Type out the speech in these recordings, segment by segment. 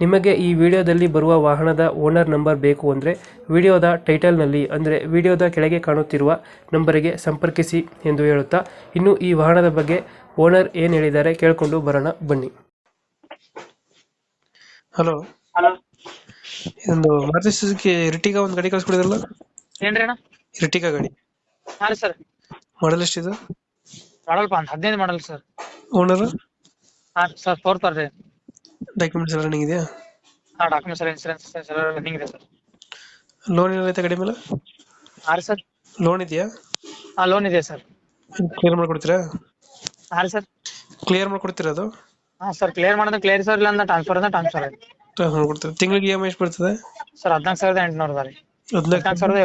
ನಿಮಗೆ ಈ ವಿಡಿಯೋದಲ್ಲಿ ಬರುವ ವಾಹನದ ಓನರ್ ನಂಬರ್ ಬೇಕು ಅಂದರೆ ವಿಡಿಯೋದ ಟೈಟಲ್ನಲ್ಲಿ ಅಂದರೆ ವಿಡಿಯೋದ ಕೆಳಗೆ ಕಾಣುತ್ತಿರುವ ನಂಬರಿಗೆ ಸಂಪರ್ಕಿಸಿ ಎಂದು ಹೇಳುತ್ತಾ ಇನ್ನು ಈ ವಾಹನದ ಬಗ್ಗೆ ಓನರ್ ಏನು ಹೇಳಿದ್ದಾರೆ ಕೇಳಿಕೊಂಡು ಬರೋಣ ಬನ್ನಿ. ಹಲೋ. ಹಲೋ. ಇದೊಂದು ಮಾರುತಿ ಸುಜುಕಿ ರಿಟಿಗಾ ಒಂದು ಗಾಡಿ ಕಳಿಸ್ಕೊಡಿದ್ರಲ್ಲ? ಏನ್ರಿ ಅಣ್ಣ? ಇರ್ಟಿಗ ಗಾಡಿ. ಹಾ ರೀ ಸರ್. ಮಾಡಲ್ ಎಷ್ಟಿದೆ? ಮಾಡಲ್ಪ ಅಂತ ಹದಿನೈದು ಮಾಡಲ್ ಸರ್. ಓನರ್ ಹಾ ಸರ್ ಫೋರ್ತ್ ರೀ ಡಾಕ್ಯುಮೆಂಟ್ಸ್ ಎಲ್ಲ ರನ್ನಿಂಗ್ ಇದೆಯಾ? ಹಾ ಡಾಕ್ಯುಮೆಂಟ್ಸ್ ಇನ್ಸೂರೆನ್ಸ್ ಎಲ್ಲ ರನ್ನಿಂಗ್ ಇದೆ ಸರ್ ಲೋನ್ ಐತೆ ಗಾಡಿ ಮೇಲೆ? ಹಾ ರೀ ಸರ್ ಲೋನ್ ಇದೆಯಾ? ಆ ಲೋನ್ ಇದೆ ಸರ್ ಕ್ಲಿಯರ್ ಮಾಡ್ಕೊಡ್ತೀರಾ? ಹಾಂ ರೀ ಸರ್ ಕ್ಲಿಯರ್ ಮಾಡ್ಕೊಡ್ತೀರಾ ಅದು? ಹಾ ಸರ್ ಕ್ಲಿಯರ್ ಮಾಡೋದು ಕ್ಲಿಯರ್ ಸರ್ ಇಲ್ಲ ಅಂದ್ರೆ ಟ್ರಾನ್ಸ್ಫರ್ ಅಂದ್ರೆ ಟ್ರಾನ್ಸ್ಫರ್ ಮಾಡ್ಕೊಡ್ತೀರಾ. ತಿಂಗಳಿಗೆ ಇ ಎಂ ಐ ಎಷ್ಟು ಬರ್ತದೆ? ಸರ್ ಹದಿನಾಲ್ಕು ಸಾವಿರದ ಎಂಟುನೂರು ಅದ ರೀ. ಹದಿನಾಲ್ಕು ಹದಿನಾಲ್ಕು ಸಾವಿರದ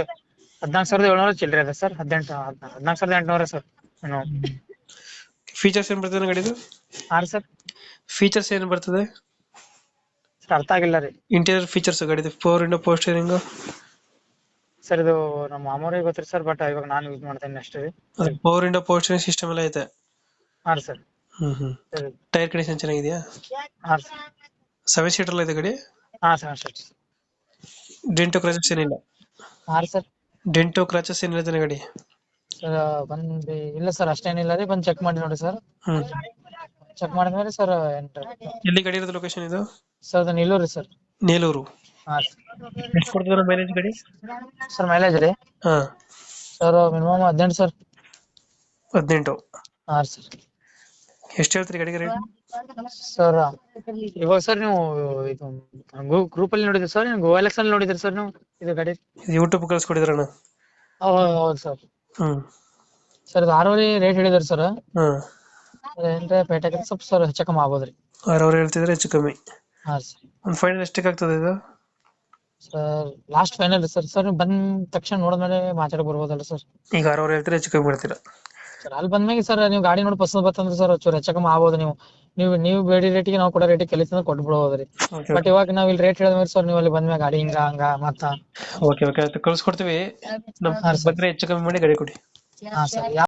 ಹದಿನಾಲ್ಕು ಸಾವಿರದ ಏಳ್ನೂರ ಚಿಲ್ಲರೆ ಇದೆ ಸರ್ ಹದಿನೆಂಟು ಹದಿನಾಲ್ಕು ಸಾವಿರದ ಎಂಟುನೂರ ಸರ್ ಏನು ಫೀಚರ್ಸ್ ಏನು ಬರ್ತದೆ ಗಾಡಿದು? ಹಾಂ ರೀ ಸರ್ ಫೀಚರ್ಸ್ ಏನು ಬರ್ತದೆ? ಸರ್ ಅರ್ಥ ಆಗಿಲ್ಲ ರೀ. ಇಂಟೀರಿಯರ್ ಫೀಚರ್ಸ್ ಗಾಡಿದು ಫೋರ್ ಇಂಡೋ ಪೋಸ್ಟರಿಂಗ್ ಸ್ಟೇರಿಂಗ್ ಸರ್ ಇದು ನಮ್ಮ ಮಾಮೂರಿಗೆ ಗೊತ್ತಿರಿ ಸರ್ ಬಟ್ ಇವಾಗ ನಾನು ಯೂಸ್ ಮಾಡ್ತೇನೆ ಅಷ್ಟೇ ರೀ. ಫೋರ್ ಇಂಡೋ ಪೋಸ್ಟರಿಂಗ್ ಸ್ಟೇರಿಂಗ್ ಸಿಸ್ಟಮ್ ಎಲ್ಲ ಐತೆ. ಹಾ ಸರ್ ಹ್ಮ್ ಹ್ಮ್. ಸರಿ ಟೈರ್ ಕಂಡೀಷನ್ ಚೆನ್ನಾಗಿದೆಯಾ? ಹಾ ಸರ್ ಸೆವೆನ್ ಸೀಟರ್ ಇದೆ ಗಾಡಿ? ಹಾ ಸರ್ ಸರ್ ಡೆಂಟೋ ಕ್ರಾಚಸ್ ಏನಿಲ್ಲ? ಹಾ ಸರ್ ಡೆಂಟೋ ಕ್ರಾಚಸ್ ಏನಿಲ್ಲ ಗಾಡಿ? ಸರ್ ಬಂದು ಇಲ್ಲ ಸರ್ ಅಷ್ಟೇನಿಲ್ಲ ರೀ ಬಂದು ಚೆಕ್ ಮಾಡಿ ನೋಡಿ ಸರ್ ಹ್ಮ್. ಚೆಕ್ ಮಾಡಿದ್ಮೇಲೆ ಸರ್ ಎಂಟರ್ ಎಲ್ಲಿ ಗಾಡಿ ಇರೋದು ಲೊಕೇಶನ್ ಇದು? ಸರ್ ಅದು ನಿಲ್ಲೂರು ಸರ್ ನೀಲೂರು ಹಾಂ ಎಷ್ಟು ಕೊಡ್ತದೆ ಮೈಲೇಜ್ ಗಾಡಿ? ಸರ್ ಮೈಲೇಜ್ ರೀ? ಹಾ. ಸರ್ ಮಿನಿಮಮ್ ಹದಿನೆಂಟು ಸರ್ ಹದಿನೆಂಟು. ಹಾಂ ಸರ್ ಎಷ್ಟು ಹೇಳ್ತೀರಿ ಗಾಡಿಗೆ ರೇಟ್ ಸರ್ ಇವಾಗ ಸರ್ ನೀವು ಇದು ಗ್ರೂಪ್ ಅಲ್ಲಿ ನೋಡಿದ್ರಿ ಸರ್ ನೀವು ಗೋವಾ ಅಲ್ಲಿ ನೋಡಿದ್ರಿ ಸರ್ ನೀವು ಇದು ಗಾಡಿ? ಯೂಟ್ಯೂಬ್ ಕಳ್ಸ್ಕೊಡಿದ್ರಣ್ಣ ಹೌದು ಹೌದು ಸರ್ ಹ್ಮ್. ಸರ್ ಇದು ಆರೂವರೆ ರೇಟ್ ಹೇಳಿದ್ರಿ ಸರ್ ಹಾ. ಏನ್ರೆ ಪೇಟೆಗೆ ಸ್ವಲ್ಪ ಸರ್ ಹೆಚ್ಚು ಕಮ್ಮಿ ಆಗೋದ್ರಿ ರೀ ಆರವ್ರು ಹೇಳ್ತಿದ್ರೆ ಹೆಚ್ಚು ಕಮ್ಮಿ. ಹಾಂ ಸರ್. ಒಂದು ಫೈನಲ್ ಎಷ್ಟಕ್ಕೆ ಆಗ್ತದೆ ಇದು? Sir last final sir. Sir ನೀವು ಬಂದ ತಕ್ಷಣ ನೋಡಿದ್ಮೇಲೆ ಮಾತಾಡಿ ಬರ್ಬೋದಲ್ಲ ಸರ್. ಈಗ ಆರವ್ರು ಹೇಳ್ತಾರೆ ಹೆಚ್ಚು ಕಮ್ಮಿ ಮಾಡ್ತೀರಾ? ಸರ್ ಅಲ್ಲಿ ಬಂದ್ಮೇಲೆ ಸರ್ ನೀವು ಗಾಡಿ ನೋಡಿ ಪಸಂದ್ ಬರ್ತಂದ್ರೆ ಸರ್ ಚೂರು ಹೆಚ್ಚು ಕಮ್ಮಿ ಆಗ್ಬೋದು ನೀವು. ನೀವು ನೀವು ಬೇಡಿ ರೇಟಿಗೆ ನಾವು ಕೊಡೋ ರೇಟಿಗೆ ಕಲಿತಂದ್ರೆ ಕೊಟ್ಬಿಡ್ಬೋದ್ರಿ ಓಕೆ ಬಟ್ ಇವಾಗ ನಾವು ಇಲ್ಲಿ ರೇಟ್ ಹೇಳಿದ್ಮೇಲೆ ಸರ್ ನೀವು ಅಲ್ಲಿ ಬಂದ್ಮೇಲೆ ಗಾಡಿ ಹಿಂಗ ಹಂಗ ಮತ್ತ. ಓಕೆ ಓಕೆ ಕಳ್ಸಿ ಕೊಡ್ತೀವಿ ಸರ್. ಬಂದ್ರೆ ಹೆಚ್ಚು ಕಮ್ಮಿ ಮಾಡಿ ಗಾಡಿ ಕೊಡಿ. ಹಾಂ ಸರ್.